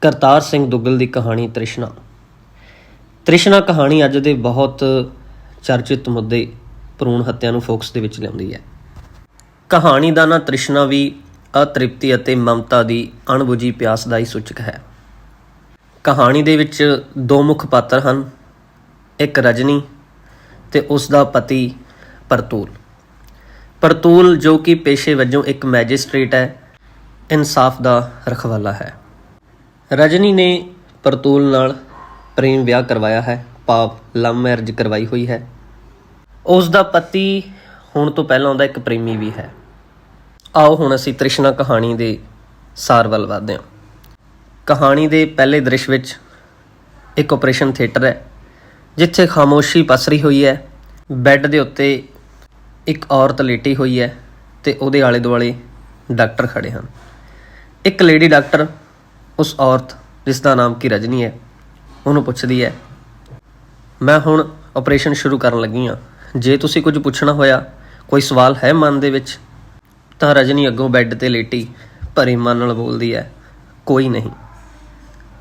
ਕਰਤਾਰ ਸਿੰਘ ਦੁੱਗਲ ਦੀ ਕਹਾਣੀ ਤ੍ਰਿਸ਼ਨਾ। ਤ੍ਰਿਸ਼ਨਾ ਕਹਾਣੀ ਅੱਜ ਦੇ ਬਹੁਤ ਚਰਚਿਤ ਮੁੱਦੇ, ਭਰੂਣ ਹੱਤਿਆ ਨੂੰ ਫੋਕਸ ਦੇ ਵਿੱਚ ਲਿਆਉਂਦੀ ਹੈ। ਕਹਾਣੀ ਦਾ ਨਾਂ ਤ੍ਰਿਸ਼ਨਾ ਵੀ ਅਤ੍ਰਿਪਤੀ ਅਤੇ ਮਮਤਾ ਦੀ ਅਣਬੁਝੀ ਪਿਆਸ ਦਾ ਹੀ ਸੂਚਕ ਹੈ। ਕਹਾਣੀ ਦੇ ਵਿੱਚ ਦੋ ਮੁੱਖ ਪਾਤਰ ਹਨ, ਇੱਕ ਰਜਨੀ ਤੇ ਉਸ ਦਾ ਪਤੀ ਪਰਤੂਲ। ਪਰਤੂਲ ਜੋ ਕਿ ਪੇਸ਼ੇ ਵਜੋਂ ਇੱਕ ਮੈਜਿਸਟ੍ਰੇਟ ਹੈ, ਇਨਸਾਫ ਦਾ ਰਖਵਾਲਾ ਹੈ। ਰਜਨੀ ਨੇ ਪਰਤੂਲ ਨਾਲ ਪ੍ਰੇਮ ਵਿਆਹ ਕਰਵਾਇਆ ਹੈ। ਪਾਪ ਲਵ ਮੈਰਿਜ ਕਰਵਾਈ ਹੋਈ ਹੈ। ਉਸ ਦਾ ਪਤੀ ਹੁਣ ਤੋਂ ਪਹਿਲਾਂ ਉਹਦਾ ਇੱਕ ਪ੍ਰੇਮੀ ਵੀ ਹੈ। ਆਓ ਹੁਣ ਅਸੀਂ ਤ੍ਰਿਸ਼ਨਾ ਕਹਾਣੀ ਦੇ ਸਾਰ ਵੱਲ ਵਧਦੇ ਹਾਂ। ਕਹਾਣੀ ਦੇ ਪਹਿਲੇ ਦ੍ਰਿਸ਼ ਵਿੱਚ ਇੱਕ ਆਪਰੇਸ਼ਨ ਥੀਏਟਰ ਹੈ, ਜਿੱਥੇ ਖਾਮੋਸ਼ੀ ਪਸਰੀ ਹੋਈ ਹੈ। ਬੈੱਡ ਦੇ ਉੱਤੇ ਇੱਕ ਔਰਤ ਲੇਟੀ ਹੋਈ ਹੈ ਤੇ ਉਹਦੇ ਆਲੇ ਦੁਆਲੇ ਡਾਕਟਰ ਖੜੇ ਹਨ। ਇੱਕ ਲੇਡੀ ਡਾਕਟਰ ਉਸ ਔਰਤ ਜਿਸ ਦਾ ਨਾਮ ਕੀ ਰਜਨੀ ਹੈ, ਉਹਨੂੰ ਪੁੱਛਦੀ ਹੈ, ਮੈਂ ਹੁਣ ਆਪਰੇਸ਼ਨ ਸ਼ੁਰੂ ਕਰਨ ਲੱਗੀ ਹਾਂ। ਜੇ ਤੁਸੀਂ ਕੁਝ ਪੁੱਛਣਾ ਹੋਇਆ, ਕੋਈ ਸਵਾਲ ਹੈ ਮਨ ਦੇ ਵਿੱਚ? ਤਾਂ ਰਜਨੀ ਅੱਗੋਂ ਬੈੱਡ ਤੇ ਲੇਟੀ, ਭਰੇ ਮਨ ਨਾਲ ਬੋਲਦੀ ਹੈ, ਕੋਈ ਨਹੀਂ।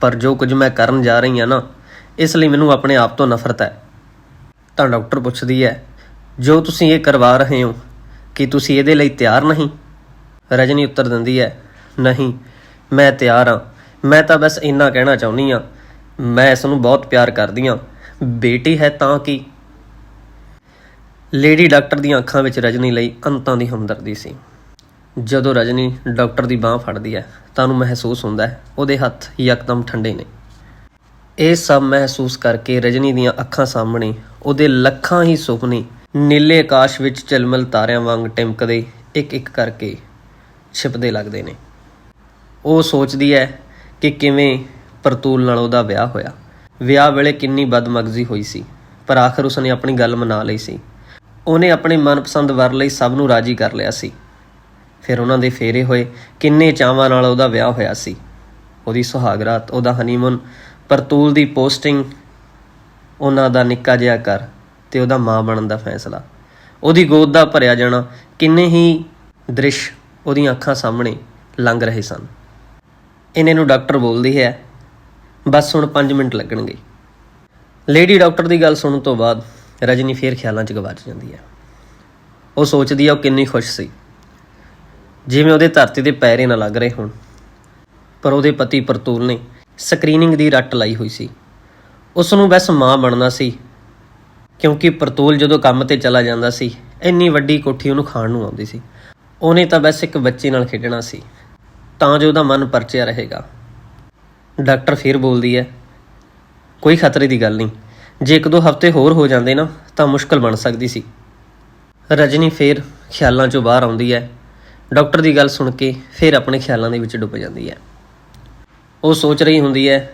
ਪਰ ਜੋ ਕੁਝ ਮੈਂ ਕਰਨ ਜਾ ਰਹੀ ਹਾਂ ਨਾ, ਇਸ ਲਈ ਮੈਨੂੰ ਆਪਣੇ ਆਪ ਤੋਂ ਨਫ਼ਰਤ ਹੈ। ਤਾਂ ਡਾਕਟਰ ਪੁੱਛਦੀ ਹੈ, ਜੋ ਤੁਸੀਂ ਇਹ ਕਰਵਾ ਰਹੇ ਹੋ, ਕਿ ਤੁਸੀਂ ਇਹਦੇ ਲਈ ਤਿਆਰ ਨਹੀਂ? ਰਜਨੀ ਉੱਤਰ ਦਿੰਦੀ ਹੈ, ਨਹੀਂ, ਮੈਂ ਤਿਆਰ ਹਾਂ। ਮੈਂ ਤਾਂ ਬਸ ਇੰਨਾ ਕਹਿਣਾ ਚਾਹੁੰਦੀ ਹਾਂ, ਮੈਂ ਇਸ ਨੂੰ ਬਹੁਤ ਪਿਆਰ ਕਰਦੀ ਹਾਂ। ਬੇਟੀ ਹੈ ਤਾਂ ਕਿ? ਲੇਡੀ ਡਾਕਟਰ ਦੀਆਂ ਅੱਖਾਂ ਵਿੱਚ ਰਜਨੀ ਲਈ ਅੰਤਾਂ ਦੀ ਹਮਦਰਦੀ ਸੀ। ਜਦੋਂ ਰਜਨੀ ਡਾਕਟਰ ਦੀ ਬਾਹ ਫੜਦੀ ਹੈ, ਤਾਂ ਉਹਨੂੰ ਮਹਿਸੂਸ ਹੁੰਦਾ ਹੈ, ਉਹਦੇ ਹੱਥ ਯਕਦਮ ਠੰਡੇ ਨੇ। ਇਹ ਸਭ ਮਹਿਸੂਸ ਕਰਕੇ ਰਜਨੀ ਦੀਆਂ ਅੱਖਾਂ ਸਾਹਮਣੇ ਉਹਦੇ ਲੱਖਾਂ ਹੀ ਸੁਪਨੇ ਨੀਲੇ ਆਕਾਸ਼ ਵਿੱਚ ਚਲਮਲ ਤਾਰਿਆਂ ਵਾਂਗ ਟਿਮਕਦੇ ਇੱਕ ਇੱਕ ਕਰਕੇ ਛਿਪਦੇ ਲੱਗਦੇ ਨੇ। ਉਹ ਸੋਚਦੀ ਹੈ ਕਿ ਕਿਵੇਂ ਪਰਤੂਲ ਨਾਲ ਉਹਦਾ ਵਿਆਹ ਹੋਇਆ। ਵਿਆਹ ਵੇਲੇ ਕਿੰਨੀ ਬਦਮਗਜ਼ੀ ਹੋਈ ਸੀ, ਪਰ ਆਖਰ ਉਸਨੇ ਆਪਣੀ ਗੱਲ ਮਨਾ ਲਈ ਸੀ। ਉਹਨੇ ਆਪਣੇ ਮਨਪਸੰਦ ਵਰ ਲਈ ਸਭ ਨੂੰ ਰਾਜੀ ਕਰ ਲਿਆ ਸੀ। ਫਿਰ ਉਹਨਾਂ ਦੇ ਫੇਰੇ ਹੋਏ ਕਿੰਨੇ ਚਾਵਾਂ ਨਾਲ ਉਹਦਾ ਵਿਆਹ ਹੋਇਆ ਸੀ। ਉਹਦੀ ਸੁਹਾਗਰਾਤ ਉਹਦਾ ਹਨੀਮੂਨ ਪਰਤੂਲ ਦੀ ਪੋਸਟਿੰਗ ਉਹਨਾਂ ਦਾ ਨਿੱਕਾ ਜਿਹਾ ਘਰ ਤੇ ਉਹਦਾ ਮਾਂ ਬਣਨ ਦਾ ਫੈਸਲਾ। ਉਹਦੀ ਗੋਦ ਦਾ ਭਰਿਆ ਜਾਣਾ ਕਿੰਨੇ ਹੀ ਦ੍ਰਿਸ਼ ਉਹਦੀਆਂ ਅੱਖਾਂ ਸਾਹਮਣੇ ਲੰਘ ਰਹੇ ਸਨ। ਇਹਨੇ ਨੂੰ ਡਾਕਟਰ ਬੋਲਦੀ ਹੈ। ਬਸ ਹੁਣ 5 ਮਿੰਟ ਲੱਗਣਗੇ। ਲੇਡੀ ਡਾਕਟਰ ਦੀ ਗੱਲ ਸੁਣਨ ਤੋਂ ਬਾਅਦ ਰਜਨੀ ਫੇਰ ਖਿਆਲਾਂ 'ਚ ਗਵਾਚ ਜਾਂਦੀ ਹੈ। ਉਹ ਸੋਚਦੀ ਹੈ ਉਹ ਕਿੰਨੀ ਖੁਸ਼ ਸੀ। ਜਿਵੇਂ ਉਹਦੇ ਧਰਤੀ ਦੇ ਪੈਰੇ ਨਾ ਲੱਗ ਰਹੇ ਹੋਣ। ਪਰ ਉਹਦੇ ਪਤੀ ਪਰਤੂਲ ਨੇ ਸਕਰੀਨਿੰਗ ਦੀ ਰੱਟ ਲਾਈ ਹੋਈ ਸੀ। ਉਸ ਨੂੰ ਬਸ ਮਾਂ ਬਣਨਾ ਸੀ। ਕਿਉਂਕਿ ਪਰਤੂਲ ਜਦੋਂ ਕੰਮ ਤੇ ਚਲਾ ਜਾਂਦਾ ਸੀ, ਇੰਨੀ ਵੱਡੀ ਕੋਠੀ ਉਹਨੂੰ ਖਾਣ ਨੂੰ ਆਉਂਦੀ ਸੀ। ਉਹਨੇ ਤਾਂ ਬਸ ਇੱਕ ਬੱਚੇ ਨਾਲ ਖੇਡਣਾ ਸੀ। ਤਾਂ ਜੋ ਉਹਦਾ ਮਨ ਪਰਚਿਆ ਰਹੇਗਾ। ਡਾਕਟਰ ਫਿਰ ਬੋਲਦੀ ਹੈ, ਕੋਈ ਖਤਰੇ ਦੀ ਗੱਲ ਨਹੀਂ। ਜੇ ਇੱਕ ਦੋ ਹਫ਼ਤੇ ਹੋਰ ਹੋ ਜਾਂਦੇ ਨਾ, ਤਾਂ ਮੁਸ਼ਕਲ ਬਣ ਸਕਦੀ ਸੀ। ਰਜਨੀ ਫੇਰ ਖਿਆਲਾਂ ਚੋਂ ਬਾਹਰ ਆਉਂਦੀ ਹੈ। ਡਾਕਟਰ ਦੀ ਗੱਲ ਸੁਣ ਕੇ ਫੇਰ ਆਪਣੇ ਖਿਆਲਾਂ ਦੇ ਵਿੱਚ ਡੁੱਬ ਜਾਂਦੀ ਹੈ। ਉਹ ਸੋਚ ਰਹੀ ਹੁੰਦੀ ਹੈ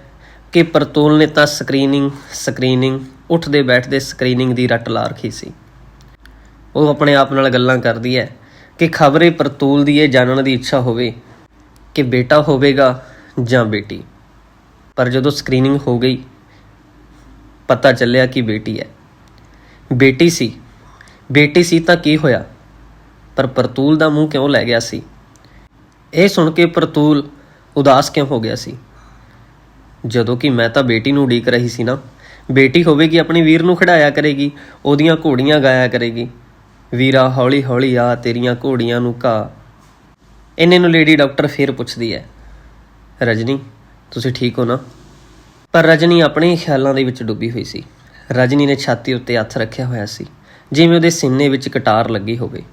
ਕਿ ਪਰਤੂਲ ਨੇ ਤਾਂ ਸਕਰੀਨਿੰਗ ਸਕਰੀਨਿੰਗ, ਉੱਠਦੇ ਬੈਠਦੇ ਸਕਰੀਨਿੰਗ ਦੀ ਰੱਟ ਲਾ ਰੱਖੀ ਸੀ। ਉਹ ਆਪਣੇ ਆਪ ਨਾਲ ਗੱਲਾਂ ਕਰਦੀ ਹੈ ਕਿ ਖਬਰੇ ਪਰਤੂਲ ਦੀ ਇਹ ਜਾਣਨ ਦੀ ਇੱਛਾ ਹੋਵੇ ਕਿ ਬੇਟਾ ਹੋਵੇਗਾ ਜਾਂ ਬੇਟੀ। ਪਰ ਜਦੋਂ ਸਕਰੀਨਿੰਗ ਹੋ ਗਈ, ਪਤਾ ਚੱਲਿਆ ਕਿ ਬੇਟੀ ਹੈ। ਬੇਟੀ ਸੀ। ਬੇਟੀ ਸੀ ਤਾਂ ਕੀ ਹੋਇਆ? ਪਰ ਪ੍ਰਤੂਲ ਦਾ ਮੂੰਹ ਕਿਉਂ ਲੈ ਗਿਆ ਸੀ? ਇਹ ਸੁਣ ਕੇ ਪਰਤੂਲ ਉਦਾਸ ਕਿਉਂ ਹੋ ਗਿਆ ਸੀ? ਜਦੋਂ ਕਿ ਮੈਂ ਤਾਂ ਬੇਟੀ ਨੂੰ ਉਡੀਕ ਰਹੀ ਸੀ ਨਾ। ਬੇਟੀ ਹੋਵੇਗੀ, ਆਪਣੀ ਵੀਰ ਨੂੰ ਖੜਾਇਆ ਕਰੇਗੀ, ਉਹਦੀਆਂ ਘੋੜੀਆਂ ਗਾਇਆ ਕਰੇਗੀ। ਵੀਰਾ ਹੌਲੀ ਹੌਲੀ ਆ, ਤੇਰੀਆਂ ਘੋੜੀਆਂ ਨੂੰ ਘਾ। ਇੰਨੇ ਨੂੰ ਲੇਡੀ ਡਾਕਟਰ ਫੇਰ ਪੁੱਛਦੀ ਹੈ, ਰਜਨੀ, ਤੁਸੀਂ ਠੀਕ ਹੋ ਨਾ? ਪਰ ਰਜਨੀ ਆਪਣੇ ਖਿਆਲਾਂ ਦੇ ਵਿੱਚ ਡੁੱਬੀ ਹੋਈ ਸੀ। ਰਜਨੀ ਨੇ ਛਾਤੀ ਉੱਤੇ ਹੱਥ ਰੱਖਿਆ ਹੋਇਆ ਸੀ, ਜਿਵੇਂ ਉਹਦੇ ਸੀਨੇ ਵਿੱਚ ਕਟਾਰ ਲੱਗੀ ਹੋਵੇ।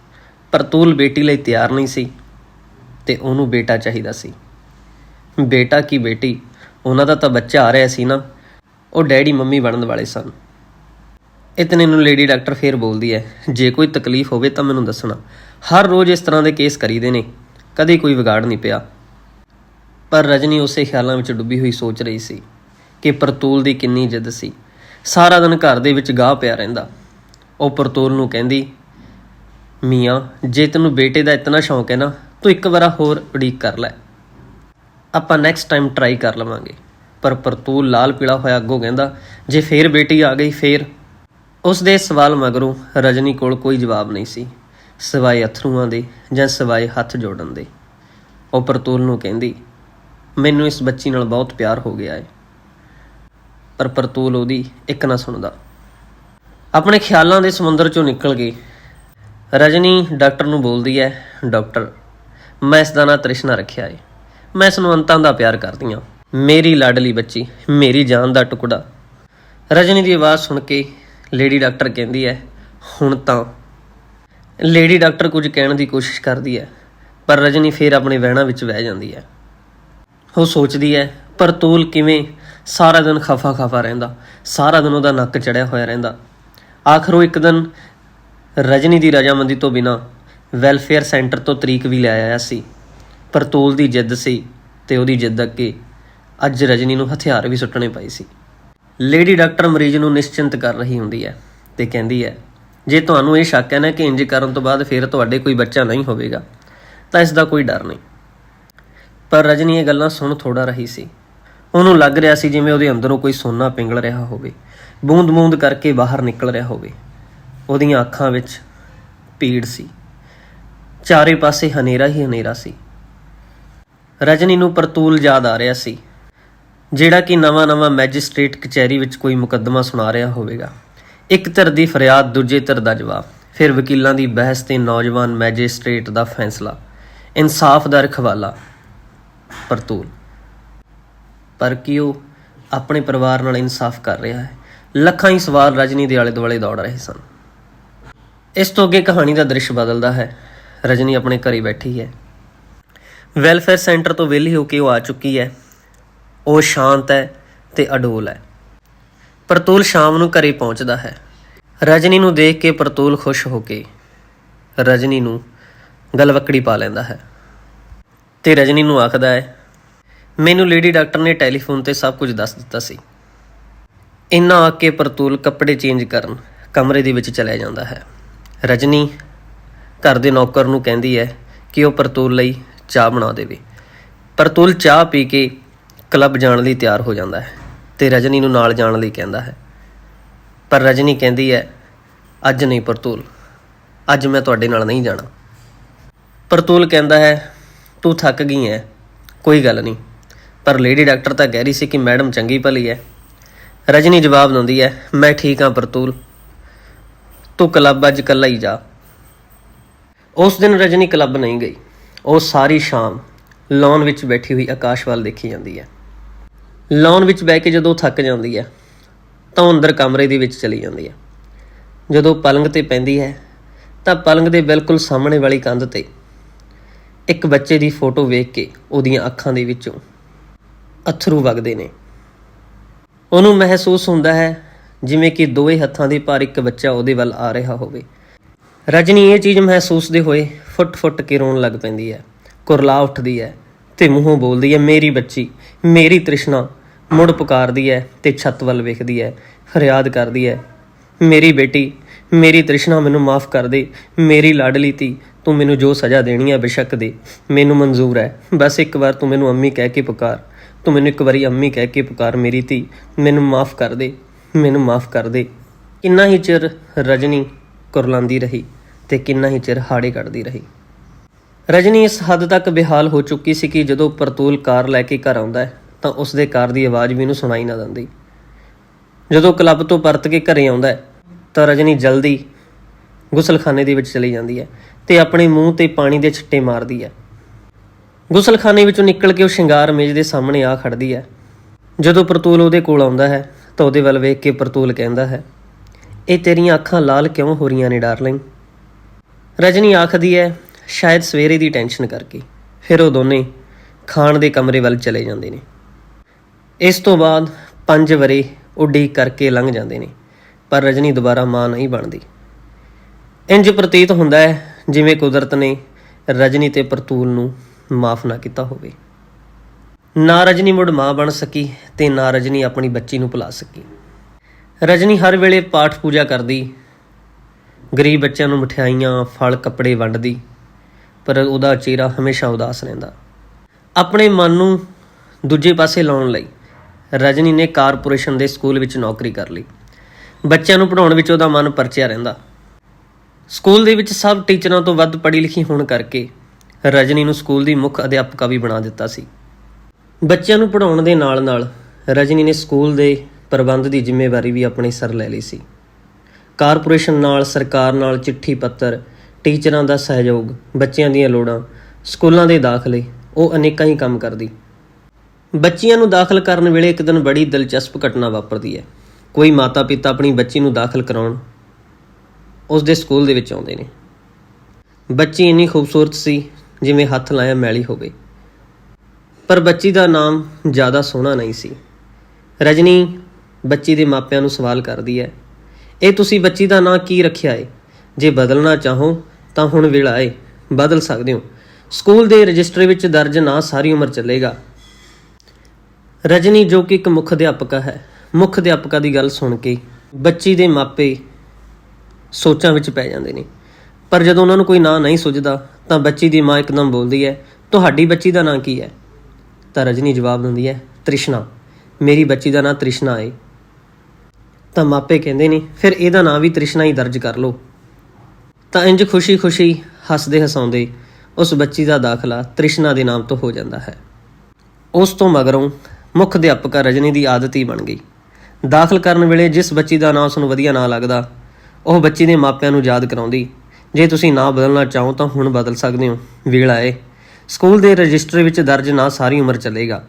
ਪਰ ਤੂਲ ਬੇਟੀ ਲਈ ਤਿਆਰ ਨਹੀਂ ਸੀ ਤੇ ਉਹਨੂੰ ਬੇਟਾ ਚਾਹੀਦਾ ਸੀ। ਬੇਟਾ ਕੀ ਬੇਟੀ? ਉਹਨਾਂ ਦਾ ਤਾਂ ਬੱਚਾ ਆ ਰਿਹਾ ਸੀ ਨਾ। ਉਹ ਡੈਡੀ ਮੰਮੀ ਬਣਨ ਵਾਲੇ ਸਨ। ਇਤਨੇ ਨੂੰ ਲੇਡੀ ਡਾਕਟਰ ਫੇਰ ਬੋਲਦੀ ਹੈ, ਜੇ ਕੋਈ ਤਕਲੀਫ ਹੋਵੇ ਤਾਂ ਮੈਨੂੰ ਦੱਸਣਾ। ਹਰ ਰੋਜ਼ ਇਸ ਤਰ੍ਹਾਂ ਦੇ ਕੇਸ ਕਰੀਦੇ ਨੇ। ਕਦੇ ਕੋਈ ਵਿਗਾੜ ਨਹੀਂ ਪਿਆ। ਪਰ ਰਜਨੀ ਉਸੇ ਖਿਆਲਾਂ ਵਿੱਚ ਡੁੱਬੀ ਹੋਈ ਸੋਚ ਰਹੀ ਸੀ ਕਿ ਪਰਤੂਲ ਦੀ ਕਿੰਨੀ ਜਿੱਦ ਸੀ। ਸਾਰਾ ਦਿਨ ਘਰ ਦੇ ਵਿੱਚ ਗਾਹ ਪਿਆ ਰਹਿੰਦਾ। ਉਹ ਪਰਤੂਲ ਨੂੰ ਕਹਿੰਦੀ, ਮੀਆਂ, ਜੇ ਤੈਨੂੰ ਬੇਟੇ ਦਾ ਇਤਨਾ ਸ਼ੌਂਕ ਹੈ ਨਾ, ਤੂੰ ਇੱਕ ਵਾਰ ਹੋਰ ਉਡੀਕ ਕਰ ਲੈ। ਆਪਾਂ ਨੈਕਸਟ ਟਾਈਮ ਟਰਾਈ ਕਰ ਲਵਾਂਗੇ। ਪਰ ਪਰਤੂਲ ਲਾਲ ਪੀਲਾ ਹੋਇਆ ਅੱਗੋਂ ਕਹਿੰਦਾ, ਜੇ ਫੇਰ ਬੇਟੀ ਆ ਗਈ, ਫੇਰ? ਉਸ ਦੇ ਸਵਾਲ ਮਗਰੋਂ ਰਜਨੀ ਕੋਲ ਕੋਈ ਜਵਾਬ ਨਹੀਂ ਸੀ। ਸਿਵਾਏ ਅਥਰੂਆਂ ਦੇ ਜਾਂ ਸਿਵਾਏ ਹੱਥ ਜੋੜਨ ਦੇ। ਉਹ ਪਰਤੂਲ ਨੂੰ ਕਹਿੰਦੀ, ਮੈਨੂੰ ਇਸ ਬੱਚੀ ਨਾਲ ਬਹੁਤ ਪਿਆਰ ਹੋ ਗਿਆ ਹੈ ਪਰ ਪਰਤੂਲ ਉਹਦੀ ਇੱਕ ਨਾ ਸੁਣਦਾ। ਆਪਣੇ ਖਿਆਲਾਂ ਦੇ ਸਮੁੰਦਰ ਚੋਂ ਨਿਕਲ ਕੇ ਰਜਨੀ ਡਾਕਟਰ ਨੂੰ ਬੋਲਦੀ ਹੈ, ਡਾਕਟਰ, ਮੈਂ ਇਸ ਦਾ ਨਾਂ ਤ੍ਰਿਸ਼ਨਾ ਰੱਖਿਆ ਹੈ ਮੈਂ ਇਸ ਨੂੰ ਅੰਤਾਂ ਦਾ ਪਿਆਰ ਕਰਦੀ ਹਾਂ। ਮੇਰੀ ਲਾਡਲੀ ਬੱਚੀ, ਮੇਰੀ ਜਾਨ ਦਾ ਟੁਕੜਾ। ਰਜਨੀ ਦੀ ਆਵਾਜ਼ ਸੁਣ ਕੇ ਲੇਡੀ ਡਾਕਟਰ ਕਹਿੰਦੀ ਹੈ, ਹੁਣ ਤਾਂ ਲੇਡੀ ਡਾਕਟਰ ਕੁਝ ਕਹਿਣ ਦੀ ਕੋਸ਼ਿਸ਼ ਕਰਦੀ ਹੈ, ਪਰ ਰਜਨੀ ਫੇਰ ਆਪਣੇ ਵਹਿਣਾ ਵਿੱਚ ਵਹਿ ਜਾਂਦੀ ਹੈ। ਉਹ ਸੋਚਦੀ ਹੈ, ਪਰ ਪਰਤੂਲ ਕਿਵੇਂ ਸਾਰਾ ਦਿਨ ਖਫਾ ਖਫਾ ਰਹਿੰਦਾ, ਸਾਰਾ ਦਿਨ ਉਹਦਾ ਨੱਕ ਚੜਿਆ ਹੋਇਆ ਰਹਿੰਦਾ। ਆਖਰ ਉਹ ਇੱਕ ਦਿਨ ਰਜਨੀ ਦੀ ਰਜਾਮੰਦੀ ਤੋਂ ਬਿਨਾ ਵੈਲਫੇਅਰ ਸੈਂਟਰ ਤੋਂ ਤਰੀਕ ਵੀ ਲੈ ਆਇਆ ਸੀ, ਪਰ ਪਰਤੂਲ ਦੀ ਜਿੱਦ ਸੀ ਤੇ ਉਹਦੀ ਜਿੱਦ ਅੱਗੇ ਅੱਜ ਰਜਨੀ ਨੂੰ ਹਥਿਆਰ ਵੀ ਸੁੱਟਣੇ ਪਏ ਸੀ। ਲੇਡੀ ਡਾਕਟਰ ਮਰੀਜ਼ ਨੂੰ ਨਿਸ਼ਚਿੰਤ ਕਰ ਰਹੀ ਹੁੰਦੀ ਹੈ ਤੇ ਕਹਿੰਦੀ ਹੈ ਜੇ ਤੁਹਾਨੂੰ ਇਹ ਸ਼ੱਕ ਹੈ ਨਾ ਕਿ ਇੰਜ ਕਰਨ ਤੋਂ ਬਾਅਦ ਫਿਰ ਤੁਹਾਡੇ ਕੋਈ ਬੱਚਾ ਨਹੀਂ ਹੋਵੇਗਾ, ਤਾਂ ਇਸ ਦਾ ਕੋਈ ਡਰ ਨਹੀਂ। ਪਰ ਰਜਨੀ, ਇਹ ਗੱਲਾਂ ਸੁਣ ਥੋੜਾ ਰਹੀ ਸੀ। ਉਹਨੂੰ ਲੱਗ ਰਿਹਾ ਸੀ ਜਿਵੇਂ ਉਹਦੇ ਅੰਦਰੋਂ ਕੋਈ ਸੋਨਾ ਪਿੰਗਲ ਰਿਹਾ ਹੋਵੇ, ਬੂੰਦ-ਬੂੰਦ ਕਰਕੇ ਬਾਹਰ ਨਿਕਲ ਰਿਹਾ ਹੋਵੇ। ਉਹਦੀਆਂ ਅੱਖਾਂ ਵਿੱਚ ਪੀੜ ਸੀ। ਚਾਰੇ ਪਾਸੇ ਹਨੇਰਾ ਹੀ ਹਨੇਰਾ ਸੀ। ਰਜਨੀ ਨੂੰ ਪਰਤੂਲ ਯਾਦ ਆ ਰਿਹਾ ਸੀ, ਜਿਹੜਾ ਕਿ ਨਵਾਂ-ਨਵਾਂ ਮੈਜਿਸਟ੍ਰੇਟ ਕਚਹਿਰੀ ਵਿੱਚ ਕੋਈ ਮੁਕੱਦਮਾ ਸੁਣਾ ਰਿਹਾ ਹੋਵੇਗਾ। ਇੱਕ ਧਿਰ ਦੀ ਫਰਿਆਦ, ਦੂਜੇ ਧਿਰ ਦਾ ਜਵਾਬ। ਫਿਰ ਵਕੀਲਾਂ ਦੀ ਬਹਿਸ ਤੇ ਨੌਜਵਾਨ ਮੈਜਿਸਟ੍ਰੇਟ ਦਾ ਫੈਸਲਾ। ਇਨਸਾਫ ਦਾ ਰਖਵਾਲਾ। ਪਰਤੂਲ। ਪਰ ਕੀ ਉਹ ਆਪਣੇ ਪਰਿਵਾਰ ਨਾਲ ਇਨਸਾਫ ਕਰ ਰਿਹਾ ਹੈ। ਲੱਖਾਂ ਹੀ ਸਵਾਲ ਰਜਨੀ ਦੇ ਆਲੇ ਦੁਆਲੇ ਦੌੜ ਰਹੇ ਸਨ। ਇਸ ਤੋਂ ਅੱਗੇ ਕਹਾਣੀ ਦਾ ਦ੍ਰਿਸ਼ ਬਦਲਦਾ ਹੈ। ਰਜਨੀ ਆਪਣੇ ਘਰੇ ਬੈਠੀ ਹੈ। ਵੈਲਫੇਅਰ ਸੈਂਟਰ ਤੋਂ ਵਿਹਲੀ ਹੋ ਕੇ ਉਹ ਆ ਚੁੱਕੀ ਹੈ। ਉਹ ਸ਼ਾਂਤ ਹੈ ਤੇ ਅਡੋਲ ਹੈ। ਪਰਤੂਲ ਸ਼ਾਮ ਨੂੰ ਘਰੇ ਪਹੁੰਚਦਾ ਹੈ। ਰਜਨੀ ਨੂੰ ਦੇਖ ਕੇ ਪਰਤੂਲ ਖੁਸ਼ ਹੋ ਕੇ ਰਜਨੀ ਨੂੰ ਗਲਵੱਕੜੀ ਪਾ ਲੈਂਦਾ ਹੈ। ਤੇ ਰਜਨੀ ਨੂੰ ਆਖਦਾ ਹੈ, ਮੈਨੂੰ ਲੇਡੀ ਡਾਕਟਰ ਨੇ ਟੈਲੀਫੋਨ ਤੇ ਸਭ ਕੁਝ ਦੱਸ ਦਿੱਤਾ ਸੀ। ਇੰਨਾ ਆ ਕੇ ਪ੍ਰਤੂਲ ਕੱਪੜੇ ਚੇਂਜ ਕਰਨ ਕਮਰੇ ਦੇ ਵਿੱਚ ਚਲਿਆ ਜਾਂਦਾ ਹੈ। ਰਜਨੀ ਘਰ ਦੇ ਨੌਕਰ ਨੂੰ ਕਹਿੰਦੀ ਹੈ ਕਿ ਉਹ ਪਰਤੂਲ ਲਈ ਚਾਹ ਬਣਾ ਦੇਵੇ। ਪਰਤੂਲ ਚਾਹ ਪੀ ਕੇ ਕਲੱਬ ਜਾਣ ਲਈ ਤਿਆਰ ਹੋ ਜਾਂਦਾ ਹੈ। ਤੇ ਰਜਨੀ ਨੂੰ ਨਾਲ ਜਾਣ ਲਈ ਕਹਿੰਦਾ ਹੈ। ਪਰ ਰਜਨੀ ਕਹਿੰਦੀ ਹੈ, ਅੱਜ ਨਹੀਂ ਪਰਤੂਲ। ਅੱਜ ਮੈਂ ਤੁਹਾਡੇ ਨਾਲ ਨਹੀਂ ਜਾਣਾ। ਪਰਤੂਲ ਕਹਿੰਦਾ ਹੈ, ਤੂੰ ਥੱਕ ਗਈ ਹੈ। ਕੋਈ ਗੱਲ ਨਹੀਂ। ਪਰ ਲੇਡੀ ਡਾਕਟਰ ਤਾਂ ਕਹਿ ਰਹੀ ਸੀ ਕਿ ਮੈਡਮ ਚੰਗੀ ਭਲੀ ਹੈ। ਰਜਨੀ ਜਵਾਬ ਦਿੰਦੀ ਹੈ, ਮੈਂ ਠੀਕ ਹਾਂ ਪਰਤੂਲ। ਤੂੰ ਕਲੱਬ ਅੱਜ ਇਕੱਲਾ ਹੀ ਜਾ। ਉਸ ਦਿਨ ਰਜਨੀ ਕਲੱਬ ਨਹੀਂ ਗਈ। ਉਹ ਸਾਰੀ ਸ਼ਾਮ ਲੌਨ ਵਿੱਚ ਬੈਠੀ ਹੋਈ ਆਕਾਸ਼ ਵੱਲ ਦੇਖੀ ਜਾਂਦੀ ਹੈ। ਲੌਨ ਵਿੱਚ ਬਹਿ ਕੇ ਜਦੋਂ ਥੱਕ ਜਾਂਦੀ ਹੈ, ਤਾਂ ਉਹ ਅੰਦਰ ਕਮਰੇ ਦੇ ਵਿੱਚ ਚਲੀ ਜਾਂਦੀ ਹੈ। ਜਦੋਂ ਪਲੰਗ ਤੇ ਪੈਂਦੀ ਹੈ, ਤਾਂ ਪਲੰਗ ਦੇ ਬਿਲਕੁਲ ਸਾਹਮਣੇ ਵਾਲੀ ਕੰਧ ਤੇ ਇੱਕ ਬੱਚੇ ਦੀ ਫੋਟੋ ਵੇਖ ਕੇ ਉਹਦੀਆਂ ਅੱਖਾਂ ਦੇ ਵਿੱਚੋਂ ਅਥਰੂ ਵਗਦੇ ਨੇ। ਉਹਨੂੰ ਮਹਿਸੂਸ ਹੁੰਦਾ ਹੈ ਜਿਵੇਂ ਕਿ ਦੋਵੇਂ ਹੱਥਾਂ ਦੇ ਭਾਰ ਇੱਕ ਬੱਚਾ ਉਹਦੇ ਵੱਲ ਆ ਰਿਹਾ ਹੋਵੇ। ਰਜਨੀ ਇਹ ਚੀਜ਼ ਮਹਿਸੂਸ ਦੇ ਹੋਏ ਫੁੱਟ-ਫੁੱਟ ਕੇ ਰੋਣ ਲੱਗ ਪੈਂਦੀ ਹੈ। ਕੁਰਲਾ ਉੱਠਦੀ ਹੈ ਤੇ ਮੂੰਹੋਂ ਬੋਲਦੀ ਹੈ, ਮੇਰੀ ਬੱਚੀ, ਮੇਰੀ ਤ੍ਰਿਸ਼ਨਾ ਮੁੜ ਪੁਕਾਰਦੀ ਹੈ ਤੇ ਛੱਤ ਵੱਲ ਵੇਖਦੀ ਹੈ ਫਰਿਆਦ ਕਰਦੀ ਹੈ ਮੇਰੀ ਬੇਟੀ, ਮੇਰੀ ਤ੍ਰਿਸ਼ਨਾ ਮੈਨੂੰ ਮਾਫ ਕਰ ਦੇ, ਮੇਰੀ ਲਾਡਲੀ ਧੀ ਤੂੰ ਮੈਨੂੰ ਜੋ ਸਜ਼ਾ ਦੇਣੀ ਹੈ ਬੇਸ਼ੱਕ ਦੇ, ਮੈਨੂੰ ਮਨਜ਼ੂਰ ਹੈ ਬਸ ਇੱਕ ਵਾਰ ਤੂੰ ਮੈਨੂੰ ਅੰਮੀ ਕਹਿ ਕੇ ਪੁਕਾਰ, ਤੂੰ ਮੈਨੂੰ ਇੱਕ ਵਾਰੀ ਅੰਮੀ ਕਹਿ ਕੇ ਪੁਕਾਰ ਮੇਰੀ ਧੀ, ਮੈਨੂੰ ਮਾਫ ਕਰ ਦੇ, ਮੈਨੂੰ ਮਾਫ ਕਰ ਦੇ। ਕਿੰਨਾ ਹੀ ਚਿਰ ਰਜਨੀ ਕੁਰਲਾਉਂਦੀ ਰਹੀ ਤੇ ਕਿੰਨਾ ਹੀ ਚਿਰ ਹਾੜੇ ਕੱਢਦੀ ਰਹੀ। ਰਜਨੀ ਇਸ ਹੱਦ ਤੱਕ ਬੇਹਾਲ ਹੋ ਚੁੱਕੀ ਸੀ ਕਿ ਜਦੋਂ ਪਰਤੂਲ ਕਾਰ ਲੈ ਕੇ ਘਰ ਆਉਂਦਾ ਹੈ ਤਾਂ ਉਸ ਦੇ ਕਾਰ ਦੀ ਆਵਾਜ਼ ਵੀ ਉਹਨੂੰ ਸੁਣਾਈ ਨਾ ਦਿੰਦੀ। ਜਦੋਂ ਕਲੱਬ ਤੋਂ ਪਰਤ ਕੇ ਘਰੇ ਆਉਂਦਾ ਤਾਂ ਰਜਨੀ ਜਲਦੀ ਗੁਸਲਖਾਨੇ ਦੇ ਵਿੱਚ ਚਲੀ ਜਾਂਦੀ ਹੈ ਤੇ ਆਪਣੇ ਮੂੰਹ ਤੇ ਪਾਣੀ ਦੇ ਛਿੱਟੇ ਮਾਰਦੀ ਹੈ। ਗੁਸਲਖਾਨੇ ਵਿੱਚੋਂ ਨਿਕਲ ਕੇ ਉਹ ਸ਼ਿੰਗਾਰ ਮੇਜ਼ ਦੇ ਸਾਹਮਣੇ ਆ ਖੜਦੀ ਹੈ। ਜਦੋਂ ਪਰਤੂਲ ਉਹਦੇ ਕੋਲ ਆਉਂਦਾ ਹੈ, ਤਾਂ ਉਹਦੇ ਵੱਲ ਵੇਖ ਕੇ ਪਰਤੂਲ ਕਹਿੰਦਾ ਹੈ, ਇਹ ਤੇਰੀਆਂ ਅੱਖਾਂ ਲਾਲ ਕਿਉਂ ਹੋ ਰਹੀਆਂ ਨੇ, ਡਾਰਲਿੰਗ? ਰਜਨੀ ਆਖਦੀ ਹੈ, ਸ਼ਾਇਦ ਸਵੇਰੇ ਦੀ ਟੈਨਸ਼ਨ ਕਰਕੇ। ਫਿਰ ਉਹ ਦੋਨੇ ਖਾਣ ਦੇ ਕਮਰੇ ਵੱਲ ਚਲੇ ਜਾਂਦੇ ਨੇ। ਇਸ ਤੋਂ ਬਾਅਦ 5 ਵਰੇ ਉਡੀਕ ਕਰਕੇ ਲੰਘ ਜਾਂਦੇ ਨੇ, ਪਰ ਰਜਨੀ ਦੁਬਾਰਾ ਮਾਂ ਨਹੀਂ ਬਣਦੀ। ਇੰਜ ਪ੍ਰਤੀਤ ਹੁੰਦਾ ਹੈ, ਜਿਵੇਂ ਕੁਦਰਤ ਨੇ ਰਜਨੀ ਤੇ ਪ੍ਰਤੂਲ ਨੂੰ ਮਾਫ ਨਾ ਕੀਤਾ ਹੋਵੇ। ਨਾ ਰਜਨੀ ਮੁੜ ਮਾਂ ਬਣ ਸਕੀ ਤੇ ਨਾ ਰਜਨੀ ਆਪਣੀ ਬੱਚੀ ਨੂੰ ਭੁਲਾ ਸਕੀ। ਰਜਨੀ ਹਰ ਵੇਲੇ ਪਾਠ ਪੂਜਾ ਕਰਦੀ, ਗਰੀਬ ਬੱਚਿਆਂ ਨੂੰ ਮਠਿਆਈਆਂ, ਫਲ, ਕੱਪੜੇ ਵੰਡਦੀ, ਪਰ ਉਹਦਾ ਚਿਹਰਾ ਹਮੇਸ਼ਾ ਉਦਾਸ ਰਹਿੰਦਾ। ਆਪਣੇ ਮਨ ਨੂੰ ਦੂਜੇ ਪਾਸੇ ਲਾਉਣ ਲਈ ਰਜਨੀ ਨੇ ਕਾਰਪੋਰੇਸ਼ਨ ਦੇ ਸਕੂਲ ਵਿੱਚ ਨੌਕਰੀ ਕਰ ਲਈ। ਬੱਚਿਆਂ ਨੂੰ ਪੜਾਉਣ ਵਿੱਚ ਉਹਦਾ ਮਨ ਪਰਚਿਆ ਰਹਿੰਦਾ। ਸਕੂਲ ਦੇ ਵਿੱਚ ਸਭ ਟੀਚਰਾਂ ਤੋਂ ਵੱਧ ਪੜ੍ਹੀ ਲਿਖੀ ਹੋਣ ਕਰਕੇ ਰਜਨੀ ਨੂੰ ਸਕੂਲ ਦੀ ਮੁੱਖ ਅਧਿਆਪਕਾ ਵੀ ਬਣਾ ਦਿੱਤਾ ਸੀ। ਬੱਚਿਆਂ ਨੂੰ ਪੜਾਉਣ ਦੇ ਨਾਲ-ਨਾਲ ਰਜਨੀ ਨੇ ਸਕੂਲ ਦੇ ਪ੍ਰਬੰਧ ਦੀ ਜ਼ਿੰਮੇਵਾਰੀ ਵੀ ਆਪਣੇ ਸਿਰ ਲੈ ਲਈ ਸੀ। ਕਾਰਪੋਰੇਸ਼ਨ ਨਾਲ, ਸਰਕਾਰ ਨਾਲ ਚਿੱਠੀ ਪੱਤਰ, ਟੀਚਰਾਂ ਦਾ ਸਹਿਯੋਗ, ਬੱਚਿਆਂ ਦੀਆਂ ਲੋੜਾਂ, ਸਕੂਲਾਂ ਦੇ ਦਾਖਲੇ, ਉਹ ਅਨੇਕਾਂ ਹੀ ਕੰਮ ਕਰਦੀ। ਬੱਚੀਆਂ ਨੂੰ ਦਾਖਲ ਕਰਨ ਵੇਲੇ ਇੱਕ ਦਿਨ ਬੜੀ ਦਿਲਚਸਪ ਘਟਨਾ ਵਾਪਰਦੀ ਹੈ। ਕੋਈ ਮਾਤਾ-ਪਿਤਾ ਆਪਣੀ ਬੱਚੀ ਨੂੰ ਦਾਖਲ ਕਰਾਉਣ ਉਸ ਦੇ ਸਕੂਲ ਦੇ ਵਿੱਚ ਆਉਂਦੇ ਨੇ। ਬੱਚੀ ਇੰਨੀ ਖੂਬਸੂਰਤ ਸੀ ਜਿਵੇਂ ਹੱਥ ਲਾਇਆ ਮੈਲੀ ਹੋਵੇ। ਪਰ ਬੱਚੀ ਦਾ ਨਾਮ ਜ਼ਿਆਦਾ ਸੋਹਣਾ ਨਹੀਂ ਸੀ। ਰਜਨੀ ਬੱਚੀ ਦੇ ਮਾਪਿਆਂ ਨੂੰ ਸਵਾਲ ਕਰਦੀ ਹੈ, ਇਹ ਤੁਸੀਂ ਬੱਚੀ ਦਾ ਨਾਂ ਕੀ ਰੱਖਿਆ ਏ? ਜੇ ਬਦਲਣਾ ਚਾਹੋ ਤਾਂ ਹੁਣ ਵੇਲਾ ਏ, ਬਦਲ ਸਕਦੇ ਹੋ। ਸਕੂਲ ਦੇ ਰਜਿਸਟਰ ਵਿੱਚ ਦਰਜ ਨਾਂ ਸਾਰੀ ਉਮਰ ਚੱਲੇਗਾ। ਰਜਨੀ ਜੋ ਕਿ ਇੱਕ ਮੁੱਖ ਅਧਿਆਪਕਾ ਹੈ, ਮੁੱਖ ਅਧਿਆਪਕਾ ਦੀ ਗੱਲ ਸੁਣ ਕੇ ਬੱਚੀ ਦੇ ਮਾਪੇ ਸੋਚਾਂ ਵਿੱਚ ਪੈ ਜਾਂਦੇ ਨੇ। ਪਰ ਜਦੋਂ ਉਹਨਾਂ ਨੂੰ ਕੋਈ ਨਾਂ ਨਹੀਂ ਸੁਝਦਾ, ਤਾਂ ਬੱਚੀ ਦੀ ਮਾਂ ਇੱਕਦਮ ਬੋਲਦੀ ਹੈ, ਤੁਹਾਡੀ ਬੱਚੀ ਦਾ ਨਾਂ ਕੀ ਹੈ? ਤਾਂ ਰਜਨੀ ਜਵਾਬ ਦਿੰਦੀ ਹੈ, ਤ੍ਰਿਸ਼ਨਾ। ਮੇਰੀ ਬੱਚੀ ਦਾ ਨਾਂ ਤ੍ਰਿਸ਼ਨਾ ਹੈ ਤਾਂ ਮਾਪੇ ਕਹਿੰਦੇ ਨੇ, ਫਿਰ ਇਹਦਾ ਨਾਂ ਵੀ ਤ੍ਰਿਸ਼ਨਾ ਹੀ ਦਰਜ ਕਰ ਲਓ। ਤਾਂ ਇੰਜ ਖੁਸ਼ੀ-ਖੁਸ਼ੀ ਹੱਸਦੇ ਹਸਾਉਂਦੇ ਉਸ ਬੱਚੀ ਦਾ ਦਾਖਲਾ ਤ੍ਰਿਸ਼ਨਾ ਦੇ ਨਾਮ ਤੋਂ ਹੋ ਜਾਂਦਾ ਹੈ। ਉਸ ਤੋਂ ਮਗਰੋਂ ਮੁੱਖ ਅਧਿਆਪਕਾ ਰਜਨੀ ਦੀ ਆਦਤ ਹੀ ਬਣ ਗਈ। ਦਾਖਲ ਕਰਨ ਵੇਲੇ ਜਿਸ ਬੱਚੀ ਦਾ ਨਾਂ ਉਸ ਨੂੰ ਵਧੀਆ ਨਾ ਲੱਗਦਾ, ਉਹ ਬੱਚੀ ਦੇ ਮਾਪਿਆਂ ਨੂੰ ਯਾਦ ਕਰਾਉਂਦੀ। ਜੇ ਤੁਸੀਂ ਨਾਂ ਬਦਲਣਾ ਚਾਹੋ ਤਾਂ ਹੁਣ ਬਦਲ ਸਕਦੇ ਹੋ। ਵੇਲਾ ਏ ਸਕੂਲ ਦੇ ਰਜਿਸਟਰ ਵਿੱਚ ਦਰਜ ਨਾਂ ਸਾਰੀ ਉਮਰ ਚੱਲੇਗਾ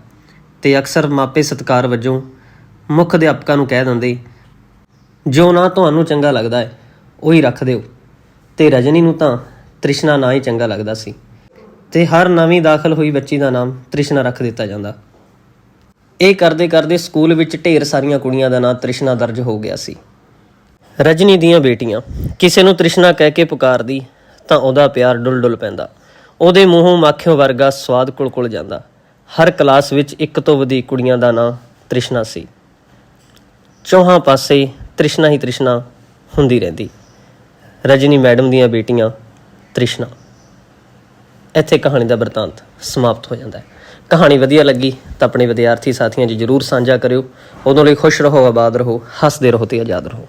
ਤੇ ਅਕਸਰ ਮਾਪੇ ਸਤਕਾਰ ਵਜੋਂ ਮੁੱਖ ਅਧਿਆਪਕਾਂ ਨੂੰ ਕਹਿ ਦਿੰਦੇ, ਜੋ ਨਾਂ ਤੁਹਾਨੂੰ ਚੰਗਾ ਲੱਗਦਾ ਹੈ, ਉਹੀ ਰੱਖ ਦਿਓ। ਤੇ ਰਜਨੀ ਨੂੰ ਤਾਂ ਤ੍ਰਿਸ਼ਨਾ ਨਾਂ ਹੀ ਚੰਗਾ ਲੱਗਦਾ ਸੀ। ਤੇ ਹਰ ਨਵੀਂ ਦਾਖਲ ਹੋਈ ਬੱਚੀ ਦਾ ਨਾਮ ਤ੍ਰਿਸ਼ਨਾ ਰੱਖ ਦਿੱਤਾ ਜਾਂਦਾ। ਇਹ ਕਰਦੇ ਕਰਦੇ ਸਕੂਲ ਵਿੱਚ ਢੇਰ ਸਾਰੀਆਂ ਕੁੜੀਆਂ ਦਾ ਨਾਂ ਤ੍ਰਿਸ਼ਨਾ ਦਰਜ ਹੋ ਗਿਆ ਸੀ। ਰਜਨੀ ਦੀਆਂ ਬੇਟੀਆਂ। ਕਿਸੇ ਨੂੰ ਤ੍ਰਿਸ਼ਨਾ ਕਹਿ ਕੇ ਪੁਕਾਰਦੀ ਤਾਂ ਉਹਦਾ ਪਿਆਰ ਡੁੱਲ ਡੁੱਲ ਪੈਂਦਾ। ਉਹਦੇ ਮੂੰਹੋਂ ਮਾਖਿਓ ਵਰਗਾ ਸਵਾਦ ਕੁਲ-ਕੁਲ ਜਾਂਦਾ। ਹਰ ਕਲਾਸ ਵਿੱਚ ਇੱਕ ਤੋਂ ਵਧੇਕ ਕੁੜੀਆਂ ਦਾ ਨਾਂ ਤ੍ਰਿਸ਼ਨਾ ਸੀ। ਚੌਹਾਂ ਪਾਸੇ ਤ੍ਰਿਸ਼ਨਾ ਹੀ ਤ੍ਰਿਸ਼ਨਾ ਹੁੰਦੀ ਰਹਿੰਦੀ। ਰਜਨੀ ਮੈਡਮ ਦੀਆਂ ਬੇਟੀਆਂ ਤ੍ਰਿਸ਼ਨਾ। ਇੱਥੇ ਕਹਾਣੀ ਦਾ ਵਰਤਾਂਤ ਸਮਾਪਤ ਹੋ ਜਾਂਦਾ ਹੈ। ਕਹਾਣੀ ਵਧੀਆ ਲੱਗੀ ਤਾਂ ਆਪਣੇ ਵਿਦਿਆਰਥੀ ਸਾਥੀਆਂ 'ਚ ਜਰੂਰ ਸਾਂਝਾ ਕਰਿਓ। ਉਦੋਂ ਲਈ ਖੁਸ਼ ਰਹੋ, ਆਬਾਦ ਰਹੋ, ਹੱਸਦੇ ਰਹੋ ਤੇ ਆਜ਼ਾਦ ਰਹੋ।